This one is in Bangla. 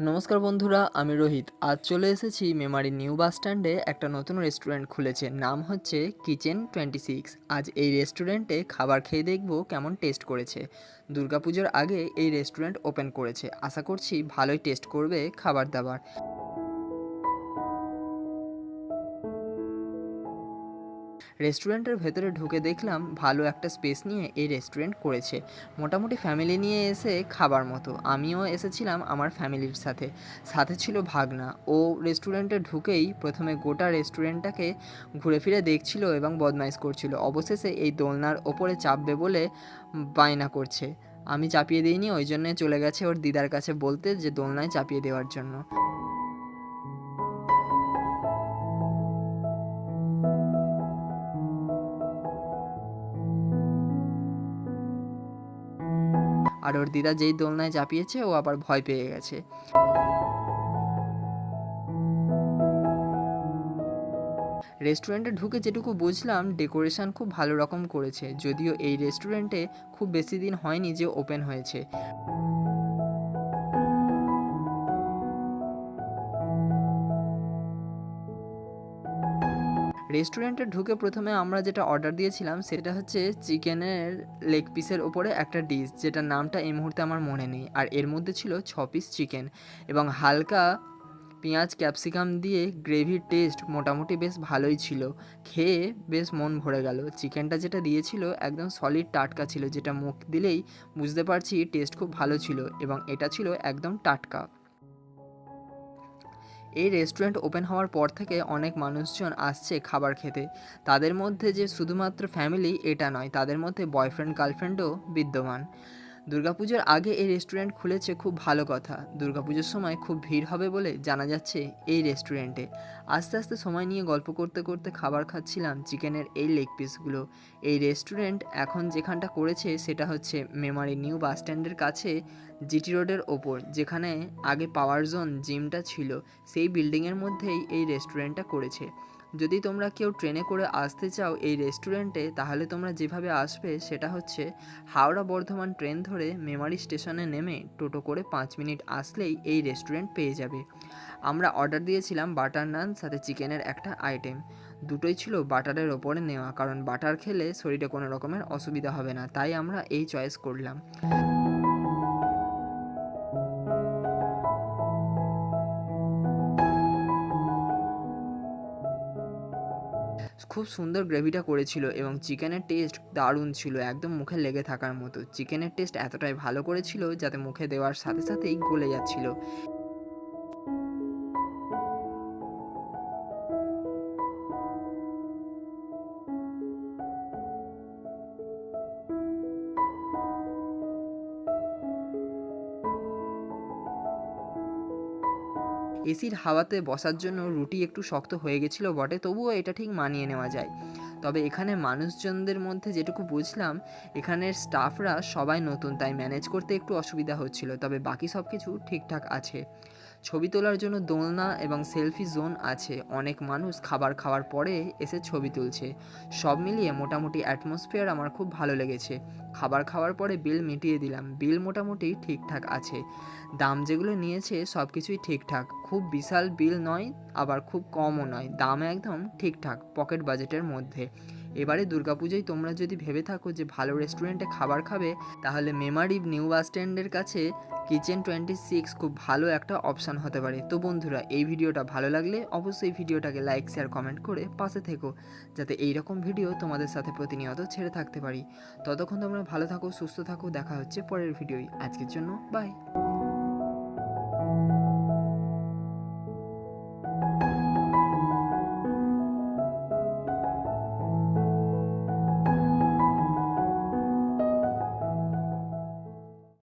নমস্কার বন্ধুরা, আমি রোহিত। আজ চলে এসেছি মেমারি নিউ বাস স্ট্যান্ডে একটা নতুন রেস্টুরেন্ট খুলেছে। নাম হচ্ছে কিচেন টোয়েন্টি সিক্স আজ এই রেস্টুরেন্টে খাবার খেয়ে দেখব কেমন টেস্ট করেছে। দুর্গাপুজোর আগে এই রেস্টুরেন্ট ওপেন করেছে। আশা করছি ভালোই টেস্ট করবে খাবার দাবার। রেস্টুরেন্টের ভেতরে ঢুকে দেখলাম ভালো একটা স্পেস নিয়ে এই রেস্টুরেন্ট করেছে। মোটামুটি ফ্যামিলি নিয়ে এসে খাবার মতো। আমিও এসেছিলাম আমার ফ্যামিলির সাথে। সাথে ছিল ভাগনা। ও রেস্টুরেন্টে ঢুকেই প্রথমে গোটা রেস্টুরেন্টটাকে ঘুরে ফিরে দেখছিল এবং বদমাইশ করছিল। অবশেষে এই দোলনার ওপরে চাপবে বলে বায়না করছে। আমি চাপিয়ে দিইনি, ওই জন্যে চলে গেছে ওর দিদার কাছে বলতে যে দোলনায় চাপিয়ে দেওয়ার জন্য। আর ওর দিদা যেই দোলনায় চাপিয়েছে, ও আবার ভয় পেয়ে গেছে। রেস্টুরেন্টে ঢুকে যেটুকু বুঝলাম, ডেকোরেশন খুব ভালো রকম করেছে, যদিও এই রেস্টুরেন্টে খুব বেশি দিন হয়নি যে ওপেন হয়েছে। রেস্টুরেন্টে ঢুকে প্রথমে আমরা যেটা অর্ডার দিয়েছিলাম সেটা হচ্ছে চিকেনের লেগ পিসের ওপরে একটা ডিশ যেটার নামটা এই মুহূর্তে আমার মনে নেই। আর এর মধ্যে ছিল ছ পিস চিকেন এবং হালকা পেঁয়াজ ক্যাপসিকাম দিয়ে গ্রেভির টেস্ট মোটামুটি বেশ ভালোই ছিল। খেয়ে বেশ মন ভরে গেল। চিকেনটা যেটা দিয়েছিল একদম সলিড টাটকা ছিল, যেটা মুখ দিলেই বুঝতে পারছি টেস্ট খুব ভালো ছিল এবং এটা ছিল একদম টাটকা। এই রেস্টুরেন্ট ওপেন হওয়ার পর থেকে অনেক মানুষজন আসছে খাবার খেতে। তাদের মধ্যে যে শুধুমাত্র ফ্যামিলি এটা নয়, তাদের মধ্যে বয়ফ্রেন্ড গার্লফ্রেন্ডও বিদ্যমান। দুর্গাপুজোর আগে এই রেস্টুরেন্ট খুলেছে খুব ভালো কথা। দুর্গাপুজোর সময় খুব ভিড় হবে বলে জানা যাচ্ছে এই রেস্টুরেন্টে আস্তে আস্তে সময় নিয়ে গল্প করতে করতে খাবার খাচ্ছিলাম চিকেনের এই লেগ পিসগুলো এই রেস্টুরেন্ট এখন যেখানটা করেছে সেটা হচ্ছে মেমারি নিউ বাস স্ট্যান্ডের কাছে জিটি রোডের ওপর, যেখানে আগে পাওয়ার জোন জিমটা ছিল, সেই বিল্ডিংয়ের মধ্যেই এই রেস্টুরেন্টটা করেছে। যদি তোমরা কেউ ট্রেনে করে আসতে চাও এই রেস্টুরেন্টে, তাহলে তোমরা যেভাবে আসবে সেটা হচ্ছে হাওড়া বর্ধমান ট্রেন ধরে মেমারি স্টেশনে নেমে টোটো করে পাঁচ মিনিট আসলেই এই রেস্টুরেন্ট পেয়ে যাবে। আমরা অর্ডার দিয়েছিলাম বাটার নান, সাথে চিকেনের একটা আইটেম। দুটোই ছিল বাটারের ওপরে নেওয়া, কারণ বাটার খেলে শরীরে কোনো রকমের অসুবিধা হবে না, তাই আমরা এই চয়েস করলাম। খুব সুন্দর গ্রেভিটা করেছিল এবং চিকেনের টেস্ট দারুণ ছিল, একদম মুখে লেগে থাকার মতো। চিকেনের টেস্ট এতটাই ভালো করেছিল যাতে মুখে দেওয়ার সাথে সাথেই গলে যাচ্ছিল। এসির হাওয়াতে বসার জন্য রুটি একটু শক্ত হয়ে গেছিল বটে, তবুও এটা ঠিক মানিয়ে নেওয়া যায়। তবে এখানে মানুষজনদের মধ্যে যেটুকু বুঝলাম, এখানের স্টাফরা সবাই নতুন, তাই ম্যানেজ করতে একটু অসুবিধা হচ্ছিল, তবে বাকি সব কিছু ঠিকঠাক আছে। ছবি তোলার জন্য দোলনা এবং সেলফি জোন আছে, অনেক মানুষ খাবার খাওয়ার পরে এসে ছবি তুলছে। সব মিলিয়ে মোটামুটি অ্যাটমসফিয়ার আমার খুব ভালো লেগেছে। খাবার খাওয়ার পরে বিল মিটিয়ে দিলাম। বিল মোটামুটি ঠিকঠাক আছে। দাম যেগুলো নিয়েছে সব কিছুই ঠিকঠাক। খুব বিশাল বিল নয়, আবার খুব কমও নয়। দাম একদম ঠিকঠাক, পকেট বাজেটের মধ্যে। এবারে দুর্গাপুজোয় তোমরা যদি ভেবে থাকো যে ভালো রেস্টুরেন্টে খাবার খাবে, তাহলে মেমারি নিউ বাস স্ট্যান্ডের কাছে কিচেন টোয়েন্টি সিক্স খুব ভালো একটা অপশান হতে পারে। তো বন্ধুরা, এই ভিডিওটা ভালো লাগলে অবশ্যই ভিডিওটাকে লাইক, শেয়ার, কমেন্ট করে পাশে থেকো, যাতে এই রকম ভিডিও তোমাদের সাথে প্রতিনিয়ত ছেড়ে থাকতে পারি। ততক্ষণ তোমরা ভালো থাকো, সুস্থ থাকো, দেখা হচ্ছে পরের ভিডিওই আজকের জন্য বাই